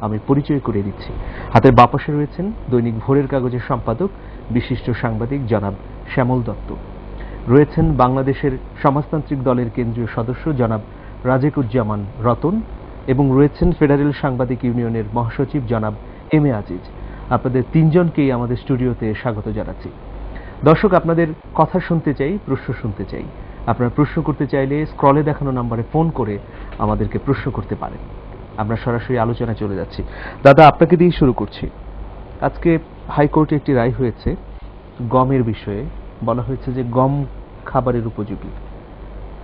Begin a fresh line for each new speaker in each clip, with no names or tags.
আমি পরিচয় করে দিচ্ছি। হাতের বাপাশে রয়েছেন দৈনিক ভোরের কাগজের সম্পাদক, বিশিষ্ট সাংবাদিক জনাব শ্যামল দত্ত। রয়েছেন বাংলাদেশের সমাজতান্ত্রিক দলের কেন্দ্রীয় সদস্য জনাব রাজেকুজ্জামান রতন এবং রয়েছেন ফেডারেল সাংবাদিক ইউনিয়নের মহাসচিব জনাব এম এ আজিজ। আপনাদের তিনজনকেই আমাদের স্টুডিওতে স্বাগত জানাচ্ছি। দর্শক, আপনাদের কথা শুনতে চাই, প্রশ্ন শুনতে চাই। আপনারা প্রশ্ন করতে চাইলে স্ক্রলে দেখানো নম্বরে ফোন করে আমাদেরকে প্রশ্ন করতে পারেন। আমরা সরাসরি আলোচনায় চলে যাচ্ছি। দাদা, আপনাকে দিয়ে শুরু করছি। আজকে হাইকোর্টে একটি রায় হয়েছে, গমের বিষয়ে। বলা হয়েছে যে গম খাবারের উপযোগী।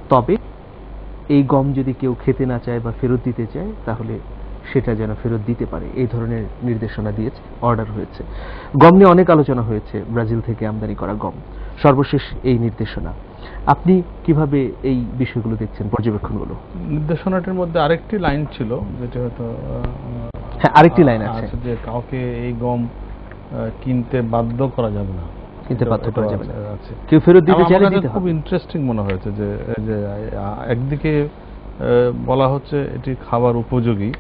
তবে এই গম যদি কেউ খেতে না চায় বা ফেরত দিতে চায়, তাহলে সেটা যেন ফেরত দিতে পারে। এই ধরনের নির্দেশনা দিয়েছে অর্ডার হয়েছে। গম নিয়ে অনেক আলোচনা হয়েছে ব্রাজিল থেকে আমদানি করা গম। সর্বশেষ এই নির্দেশনা। আপনি কীভাবে এই বিষয়গুলো দেখছেন পর্যবেক্ষণগুলো?
নির্দেশনাটির মধ্যে আরেকটি লাইন ছিল যেটা হয়তো
হ্যাঁ আরেকটি লাইন আছে।
যে কাউকে এই গম কিনতে বাধ্য করা যাবে না।
কিনতে বাধ্য করা যাবে না। কেউ ফেরত দিতে চাইলে দিতে
খুব ইন্টারেস্টিং মনে হয়েছে যে যে একদিকে বলা হচ্ছে এটি খাবার উপযোগী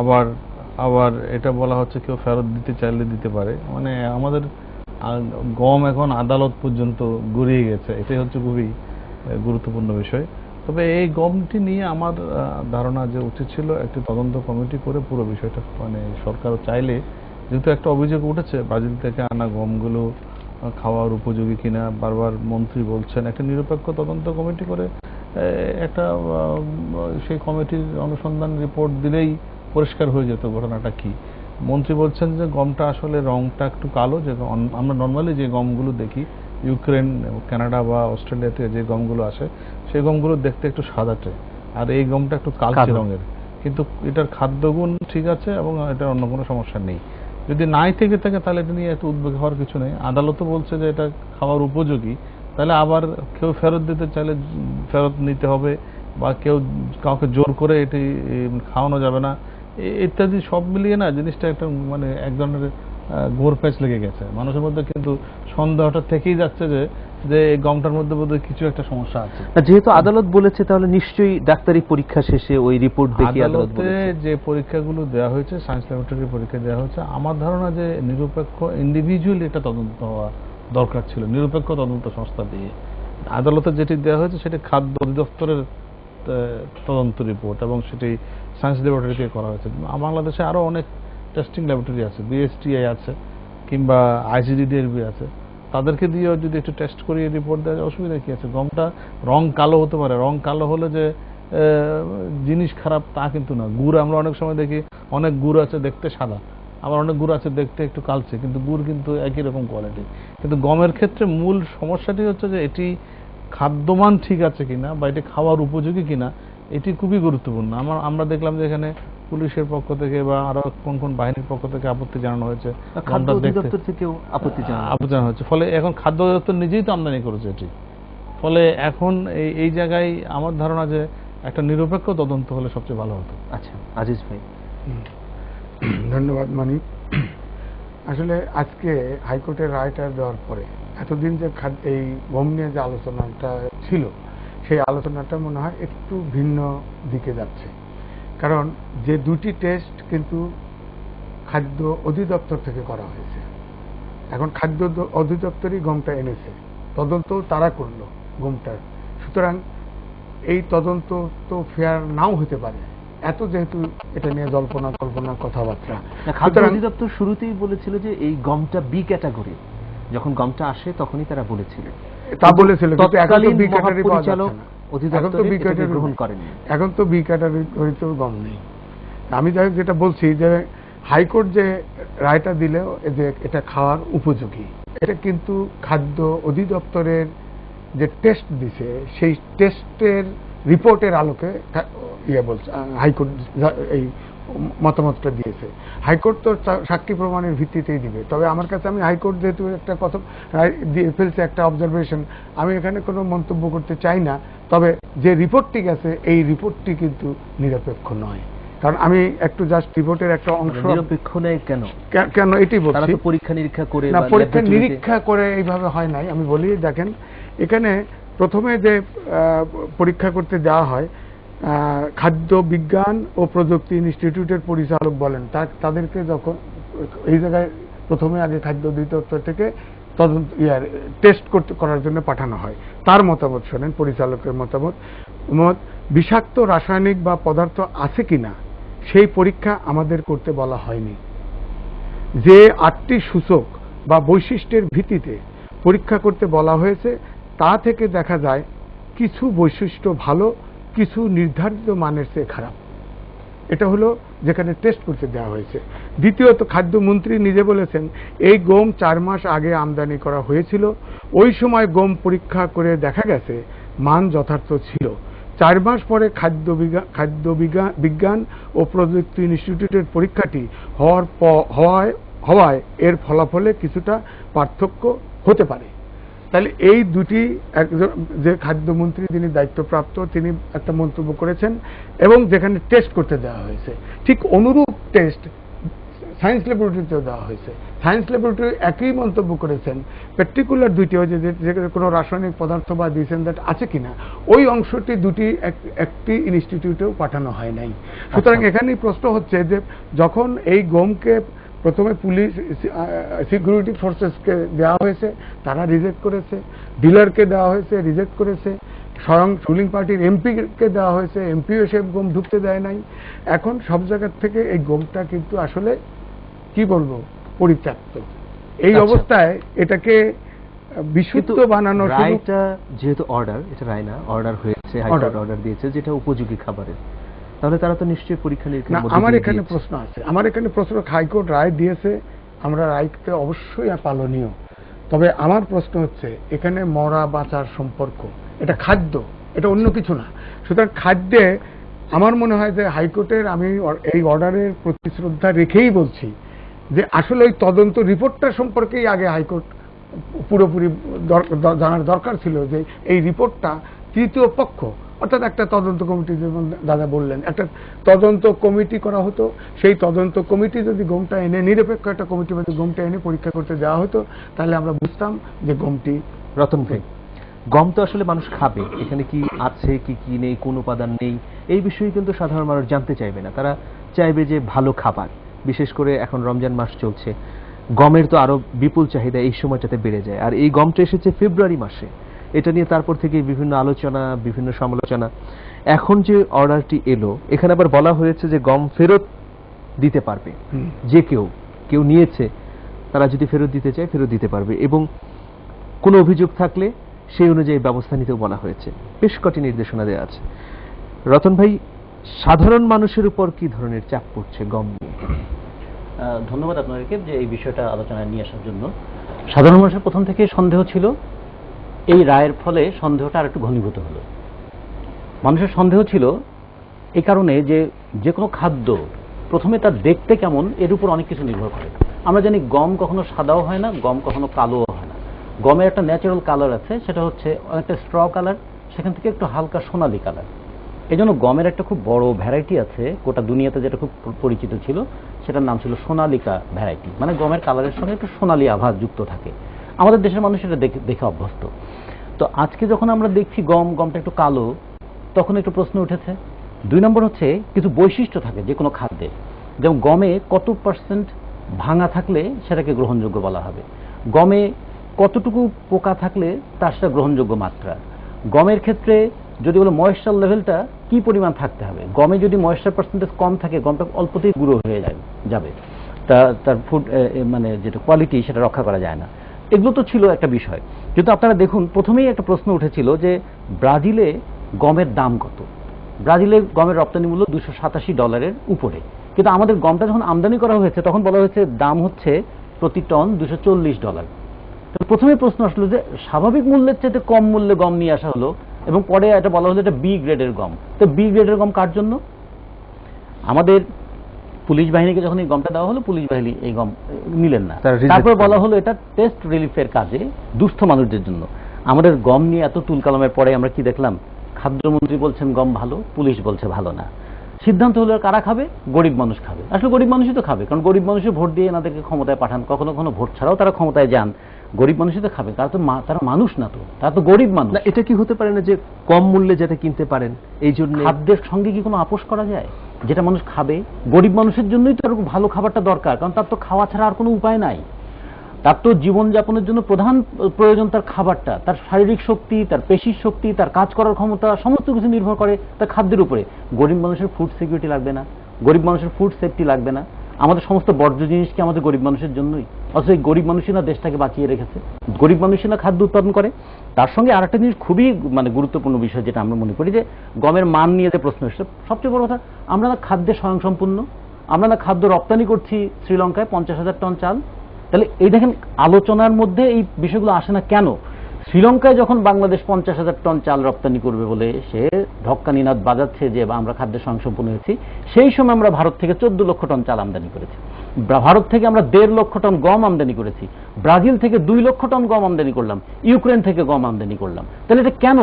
আবার আবার এটা বলা হচ্ছে কেউ ফেরত দিতে চাইলে দিতে পারে। মানে আমাদের গম এখন আদালত পর্যন্ত গড়িয়ে গেছে। এটাই হচ্ছে খুবই গুরুত্বপূর্ণ বিষয়। তবে এই গমটি নিয়ে আমার ধারণা যে উচিত ছিল একটি তদন্ত কমিটি করে পুরো বিষয়টা মানে সরকার চাইলে, যেহেতু একটা অভিযোগ উঠেছে, ব্রাজিল থেকে আনা গমগুলো খাওয়ার উপযোগী কিনা, বারবার মন্ত্রী বলছেন, একটা নিরপেক্ষ তদন্ত কমিটি করে একটা সেই কমিটির অনুসন্ধান রিপোর্ট দিলেই পরিষ্কার হয়ে যেত ঘটনাটা কি। মন্ত্রী বলছেন যে গমটা আসলে রংটা একটু কালো যে আমরা নর্মালি যে গমগুলো দেখি ইউক্রেন কানাডা বা অস্ট্রেলিয়া থেকে যে গমগুলো আসে সেই গমগুলো দেখতে একটু সাদাটে আর এই গমটা একটু কালচে
কালো।
রঙের। কিন্তু এটার খাদ্যগুণ ঠিক আছে এবং এটার অন্য কোনো সমস্যা নেই। যদি নাই থেকে থাকে তাহলে এটা নিয়ে এত উদ্বেগ হওয়ার কিছু নেই। আদালতও বলছে যে এটা খাওয়ার উপযোগী। তাহলে আবার কেউ ফেরত দিতে চাইলে ফেরত নিতে হবে বা কেউ কাউকে জোর করে এটি খাওয়ানো যাবে না। ইত্যাদি সব মিলিয়ে না জিনিসটা একটা মানে এক ধরনের ঘোর প্যাচ লেগে গেছে। মানুষের মধ্যে কিন্তু সন্দেহটা থেকেই যাচ্ছে যে যে এই গমটার মধ্যে বোধহয় কিছু একটা সমস্যা আছে।
যেহেতু আদালত বলেছে তাহলে নিশ্চয়ই ডাক্তারি পরীক্ষা শেষে ওই রিপোর্ট দেখে আদালতে
যে পরীক্ষাগুলো দেওয়া হয়েছে সায়েন্স ল্যাবরেটরি পরীক্ষা দেওয়া হয়েছে আমার ধারণা যে নিরপেক্ষ ইন্ডিভিজুয়াল এটা তদন্ত হওয়া দরকার ছিল। নিরপেক্ষ তদন্ত সংস্থা দিয়ে। আদালতে যেটি দেওয়া হয়েছে সেটি খাদ্য অধিদপ্তরের তদন্ত রিপোর্ট এবং সেটি সায়েন্স ল্যাবরেটরি থেকে করা হয়েছে। বাংলাদেশে আরও অনেক টেস্টিং ল্যাবরেটরি আছে বিএসটিআই আছে কিংবা আইসিডিডিআরবি আছে। তাদেরকে দিয়েও যদি একটু টেস্ট করিয়ে রিপোর্ট দেওয়া যায়, অসুবিধা কি আছে? গমটা রং কালো হতে পারে। রং কালো হলে যে জিনিস খারাপ তা কিন্তু না। গুড় আমরা অনেক সময় দেখি অনেক গুড় আছে দেখতে সাদা। আবার অনেক গুড় আছে দেখতে একটু কালচে কিন্তু গুড় কিন্তু একই রকম কোয়ালিটি কিন্তু গমের ক্ষেত্রে মূল সমস্যাটি হচ্ছে যে এটি খাদ্যমান ঠিক আছে কিনা বা এটি খাওয়ার উপযোগী কিনা এটি খুবই গুরুত্বপূর্ণ। আমার আমরা দেখলাম যে এখানে পুলিশের পক্ষ থেকে বা আরও কোন কোন বাহিনীর পক্ষ থেকে আপত্তি জানানো হয়েছে।
থেকেও আপত্তি জানানো
হচ্ছে ফলে এখন খাদ্য অধিদপ্তর নিজেই তো আমদানি করেছে এটি। ফলে এখন এই এই জায়গায় আমার ধারণা যে একটা নিরপেক্ষ তদন্ত হলে সবচেয়ে ভালো হতো।
আচ্ছা আজিজ ভাই।
ধন্যবাদ, মানিক। আসলে আজকে হাইকোর্টের রায়টা দেওয়ার পরে এতদিন যে এই গম নিয়ে যে আলোচনাটা ছিল, সেই আলোচনাটা মনে হয় একটু ভিন্ন দিকে যাচ্ছে। কারণ যে দুটি টেস্ট কিন্তু খাদ্য অধিদপ্তর থেকে করা হয়েছে। এখন খাদ্য অধিদপ্তরই গমটা এনেছে। তদন্ত তারা করল গমটার সুতরাং এই তদন্ত তো ফেয়ার নাও হতে পারে। এত যেহেতু এটা নিয়ে জল্পনা কল্পনা কথাবার্তা।
খাদ্য অধিদপ্তর শুরুতেই বলেছিল যে এই গমটা বি ক্যাটাগরি যখন গমটা আসে তখনই তারা বলেছিল।
তা বলেছিল এখন তো
তৎকালীন
বি ক্যাটাগরি
মহাপরিচালক
তো
অধিদপ্তরে
বি
এটাকে
ক্যাটাগরি
গ্রহণ করেননি।
এখন তো বি ক্যাটাগরিতেও গম নেই। আমি যাই হোক যেটা বলছি যে হাইকোর্ট যে রায়টা দিলেও যে এটা খাওয়ার উপযোগী এটা কিন্তু খাদ্য অধিদপ্তরের যে টেস্ট দিছে সেই টেস্টের রিপোর্টের আলোকে ইয়ে বলছে হাইকোর্ট এই মতামতটা দিয়েছে। হাইকোর্ট তো সাক্ষী প্রমাণের ভিত্তিতেই দিবে। তবে আমার কাছে আমি হাইকোর্ট যেহেতু একটা কথা দিয়ে ফেলছে একটা অবজারভেশন আমি এখানে কোনো মন্তব্য করতে চাই না। তবে যে রিপোর্টটি গেছে এই রিপোর্টটি কিন্তু নিরপেক্ষ নয়। কারণ আমি একটু জাস্ট রিপোর্টের একটা অংশ
মানে নিরপেক্ষ নেই কেন?
কেন এটি বলছি?
পরীক্ষা নিরীক্ষা করে
না পরীক্ষা নিরীক্ষা করে এইভাবে হয় নাই। আমি বলি দেখেন এখানে প্রথমে যে পরীক্ষা করতে যাওয়া হয় খাদ্য বিজ্ঞান ও প্রযুক্তি ইনস্টিটিউটের পরিচালক বলেন। তাদেরকে যখন এই জায়গায় প্রথমে আগে খাদ্য অধিদপ্তর থেকে তদন্ত ইয়ার টেস্ট করতে, করার জন্য পাঠানো হয়। তার মতামত শোনেন, পরিচালকের মতামত। মত, বিষাক্ত রাসায়নিক বা পদার্থ আছে কিনা, সেই পরীক্ষা আমাদের করতে বলা হয়নি। যে আটটি সূচক বা বৈশিষ্ট্যের ভিত্তিতে পরীক্ষা করতে বলা হয়েছে, তা থেকে দেখা যায় কিছু বৈশিষ্ট্য ভালো কিছু নির্ধারিত মানের চেয়ে খারাপ। এটা হলো যেখানে টেস্ট করতে দেওয়া হয়েছে। দ্বিতীয়ত খাদ্যমন্ত্রী নিজে বলেছেন, এই গম চার মাস আগে আমদানি করা হয়েছিল। ওই সময় গম পরীক্ষা করে দেখা গেছে, মান যথার্থ ছিল। চার মাস পরে খাদ্য খাদ্য বিজ্ঞা- বিজ্ঞান ও প্রযুক্তি ইনস্টিটিউটের পরীক্ষাটি হওয়ার হওয়ায় হওয়ায় এর ফলাফলে কিছুটা পার্থক্য হতে পারে। তাহলে এই দুটি একজন যে খাদ্যমন্ত্রী তিনি দায়িত্বপ্রাপ্ত তিনি একটা মন্তব্য করেছেন এবং যেখানে টেস্ট করতে দেওয়া হয়েছে। ঠিক অনুরূপ টেস্ট সায়েন্স ল্যাবরেটরিতেও দেওয়া হয়েছে। সায়েন্স ল্যাবরেটরি একই মন্তব্য করেছেন। পার্টিকুলার দুইটি ওই যে কোনো রাসায়নিক পদার্থ বা দিস এন্ড দ্যাট আছে কিনা ওই অংশটি দুটি এক- একটি ইনস্টিটিউটেও পাঠানো হয় নাই। সুতরাং এখানেই প্রশ্ন হচ্ছে যে যখন এই গমকে প্রথমে পুলিশ সিকিউরিটি ফোর্সেসকে দেওয়া হয়েছে তারা রিজেক্ট করেছে ডিলারকে দেওয়া হয়েছে রিজেক্ট করেছে স্বয়ং রুলিং পার্টির এমপিকে দেওয়া হয়েছে এমপিও সে গম ঢুকতে দেয় নাই। এখন সব জায়গার থেকে এই গমটা কিন্তু আসলে কি বলব পরিত্যক্ত। এই
আচ্ছা।
অবস্থায় এটাকে বিশুদ্ধ বানানো
রায়টা যেহেতু অর্ডার এটা রায় না অর্ডার হয়েছে হাইকোর্ট অর্ডার দিয়েছে যেটা উপযোগী খাবারের। তাহলে তারা তো নিশ্চয়ই পরীক্ষা
না
নিরীক্ষার মধ্যে
আমার এখানে প্রশ্ন আছে। আমার এখানে প্রশ্ন হাইকোর্ট রায় দিয়েছে আমরা রায়কে অবশ্যই পালনীয়। তবে আমার প্রশ্ন হচ্ছে এখানে মরা বাঁচার সম্পর্ক এটা খাদ্য এটা অন্য কিছু না। সুতরাং খাদ্যে আমার মনে হয় যে হাইকোর্টের আমি এই অর্ডারের প্রতি শ্রদ্ধা রেখেই বলছি যে আসলে ওই তদন্ত রিপোর্টটা সম্পর্কেই আগে হাইকোর্ট পুরোপুরি জানার দরকার ছিল যে এই রিপোর্টটা তৃতীয় পক্ষ অর্থাৎ একটা তদন্ত কমিটি যেমন দাদা বললেন, একটা তদন্ত কমিটি করা হতো। সেই তদন্ত কমিটি যদি গমটা এনে, নিরপেক্ষ একটা কমিটি যদি গমটা এনে পরীক্ষা করতে দেওয়া হতো, তাহলে আমরা বুঝতাম যে গমটি
রতন ভাই, গম তো আসলে মানুষ খাবে। এখানে কি আছে, কি কি নেই, কোন উপাদান নেই, এই বিষয়ে কিন্তু সাধারণ মানুষ জানতে চাইবে না। তারা চাইবে যে ভালো খাবার। বিশেষ করে এখন রমজান মাস চলছে। গমের তো আরও বিপুল চাহিদা এই সময়টাতে বেড়ে যায়। আর এই গমটা এসেছে ফেব্রুয়ারি মাসে। এটা নিয়ে তারপর থেকে বিভিন্ন আলোচনা বিভিন্ন সমালোচনা। এখন যে অর্ডারটি এলো এখানে আবার বলা হয়েছে যে গম ফেরত দিতে পারবে। যে কেউ কেউ নিয়েছে তারা যদি ফেরত দিতে চায় ফেরত দিতে পারবে। এবং কোনো অভিযোগ থাকলে সেই অনুযায়ী ব্যবস্থা নিতেও বলা হয়েছে। বেশ কটি নির্দেশনা দেওয়া আছে। রতন ভাই সাধারণ মানুষের উপর কি ধরনের চাপ পড়ছে গম নিয়ে?
ধন্যবাদ আপনাদেরকে যে এই বিষয়টা আলোচনায় নিয়ে আসার জন্য। সাধারণ মানুষের প্রথম থেকে সন্দেহ ছিল এই রায়ের ফলে সন্দেহটা আর একটু ঘনীভূত হলো। মানুষের সন্দেহ ছিল এই কারণে যে যে কোনো খাদ্য প্রথমে তার দেখতে কেমন, এর উপর অনেক কিছু নির্ভর করে। আমরা জানি গম কখনো সাদাও হয় না, গম কখনো কালোও হয় না। গমের একটা ন্যাচারাল কালার আছে, সেটা হচ্ছে অনেকটা স্ট্র কালার সেখান থেকে একটু হালকা সোনালি কালার এই জন্য গমের একটা খুব বড় ভ্যারাইটি আছে, গোটা দুনিয়াতে যেটা খুব পরিচিত ছিল, সেটার নাম ছিল সোনালিকা ভ্যারাইটি মানে গমের কালারের সঙ্গে একটু সোনালি আভাস যুক্ত থাকে। আমাদের দেশের মানুষ এটা দেখে অভ্যস্ত। তো আজকে যখন আমরা দেখছি গম, গমটা একটু কালো, তখন একটু প্রশ্ন উঠেছে। দুই নম্বর হচ্ছে, কিছু বৈশিষ্ট্য থাকে যে কোনো খাদ্যে। যেমন গমে কত পার্সেন্ট ভাঙা থাকলে সেটাকে গ্রহণযোগ্য বলা হবে। গমে কতটুকু পোকা থাকলে তার সেটা গ্রহণযোগ্য মাত্রা। গমের ক্ষেত্রে যদি বলো ময়েশ্চার লেভেলটা কি পরিমাণ থাকতে হবে? গমে যদি ময়েশ্চার পার্সেন্টেজ কম থাকে, গমটা অল্পতেই গুঁড়ো হয়ে যায় যাবে। তার ফুড মানে যেটা কোয়ালিটি সেটা রক্ষা করা যায় না। এগুলো তো ছিল একটা বিষয়। কিন্তু আপনারা দেখুন, প্রথমেই একটা প্রশ্ন উঠেছিল যে ব্রাজিলে গমের দাম কত? ব্রাজিলে গমের রপ্তানি মূল্য দুশো সাতাশি ডলারের উপরে। কিন্তু আমাদের গমটা যখন আমদানি করা হয়েছে, তখন বলা হয়েছে দাম হচ্ছে প্রতি টন দুশো চল্লিশ ডলার। তো প্রথমে প্রশ্ন আসলো যে স্বাভাবিক মূল্যের চাইতে কম মূল্যে গম নিয়ে আসা হলো এবং পরে এটা বলা হলো এটা বি গ্রেডের গম। তো বি গ্রেডের গম কার জন্য? আমাদের পুলিশ বাহিনীকে যখন এই গমটা দেওয়া হলো পুলিশ বাহিনী এই গম নিলেন না।
তারা
তারপর বলা হলো এটা টেস্ট রিলিফের কাজে দুস্থ মানুষদের জন্য। আমাদের গম নিয়ে এত তুলকালামের পরে আমরা কি দেখলাম? খাদ্যমন্ত্রী বলছেন গম ভালো পুলিশ বলছে ভালো না। সিদ্ধান্ত হলো কারা খাবে? গরিব মানুষ খাবে। আসলে গরিব মানুষই তো খাবে কারণ গরিব মানুষই ভোট দিয়ে এনাদেরকে ক্ষমতায় পাঠান কখনো কখনো ভোট ছাড়াও তারা ক্ষমতায় যান। গরিব মানুষই তো খাবে তারা তো তারা মানুষ না তো তারা তো গরিব মানুষ।
না এটা কি হতে পারে না যে কম মূল্যে যাতে কিনতে পারেন? এই জন্য
খাদ্যের সঙ্গে কি কোনো আপোষ করা যায়? যেটা মানুষ খাবে, গরিব মানুষের জন্যই তো এরকম ভালো খাবারটা দরকার, কারণ তার তো খাওয়া ছাড়া আর কোনো উপায় নাই। তার তো জীবনযাপনের জন্য প্রধান প্রয়োজন তার খাবারটা, তার শারীরিক শক্তি, তার পেশির শক্তি, তার কাজ করার ক্ষমতা, সমস্ত কিছু নির্ভর করে তার খাদ্যের উপরে। গরিব মানুষের ফুড সিকিউরিটি লাগবে না, গরিব মানুষের ফুড সেফটি লাগবে না। আমাদের সমস্ত বর্জ্য জিনিস কি আমাদের গরিব মানুষের জন্যই? অথচ গরিব মানুষই না দেশটাকে বাঁচিয়ে রেখেছে। গরিব মানুষই না খাদ্য উৎপাদন করে। তার সঙ্গে আরেকটা জিনিস খুবই মানে গুরুত্বপূর্ণ বিষয় যেটা আমরা মনে করি যে, গমের মান নিয়ে যে প্রশ্ন এসেছে, সবচেয়ে বড় কথা, আমরা না খাদ্যে স্বয়ংসম্পূর্ণ। আমরা না খাদ্য রপ্তানি করছি শ্রীলঙ্কায় পঞ্চাশ হাজার টন চাল। তাহলে এই দেখেন, আলোচনার মধ্যে এই বিষয়গুলো আসে না কেন? শ্রীলঙ্কায় যখন বাংলাদেশ পঞ্চাশ হাজার টন চাল রপ্তানি করবে বলে সে ঢক্কা নিনাদ বাজাচ্ছে যে, আমরা খাদ্য স্বয়ংসম্পূর্ণ হয়েছি, সেই সময় আমরা ভারত থেকে চোদ্দ লক্ষ টন চাল আমদানি করেছি। ভারত থেকে আমরা দেড় লক্ষ টন গম আমদানি করেছি। ব্রাজিল থেকে দুই লক্ষ টন গম আমদানি করলাম। ইউক্রেন থেকে গম আমদানি করলাম। তাহলে এটা কেন?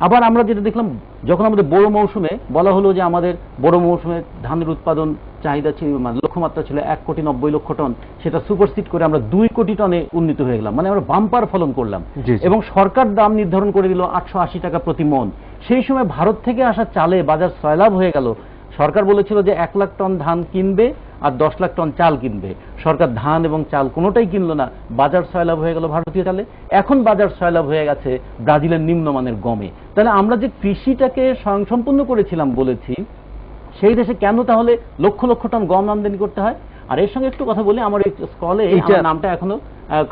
আবার আমরা যেটা দেখলাম যখন আমাদের বড় মৌসুমে বলা হলো যে আমাদের বড় মৌসুমে ধানের উৎপাদন চাহিদা ছিল মানে লক্ষ্যমাত্রা ছিল এক কোটি নব্বই লক্ষ টন সেটা সুপারসিড করে আমরা দুই কোটি টনে উন্নীত হয়ে গেলাম। মানে আমরা বাম্পার ফলন করলাম। এবং সরকার দাম নির্ধারণ করে দিল আটশো আশি টাকা প্রতি মন। সেই সময় ভারত থেকে আসা চালে বাজার সয়লাভ হয়ে গেল। সরকার বলেছিল যে এক লাখ টন ধান কিনবে আর দশ লাখ টন চাল কিনবে। সরকার ধান এবং চাল কোনোটাই কিনলো না। বাজার সয়লাভ হয়ে গেল ভারতীয় চালে। এখন বাজার সয়লাভ হয়ে গেছে ব্রাজিলের নিম্নমানের গমে। তাহলে আমরা যে কৃষিটাকে স্বয়ংসম্পূর্ণ করেছিলাম বলেছি সেই দেশে কেন তাহলে লক্ষ লক্ষ টন গম আমদানি করতে হয়? আর এর সঙ্গে একটু কথা বলি আমার এই স্কলে নামটা এখনও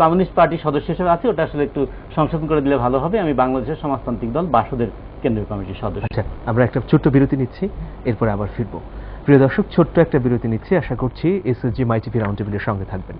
কমিউনিস্ট পার্টির সদস্য হিসেবে আছে ওটা আসলে একটু সংশোধন করে দিলে ভালো হবে। আমি বাংলাদেশের সমাজতান্ত্রিক দল বাসদের কেন্দ্রীয় কমিটির সদস্য।
আচ্ছা আমরা একটা ছোট্ট বিরতি নিচ্ছি, এরপর আবার ফিরবো। প্রিয় দর্শক, ছোট্ট একটা বিরতি নিচ্ছি। আশা করছি এসএসজি মাইটিভি রাউন্ড টেবিলের সঙ্গে থাকবেন।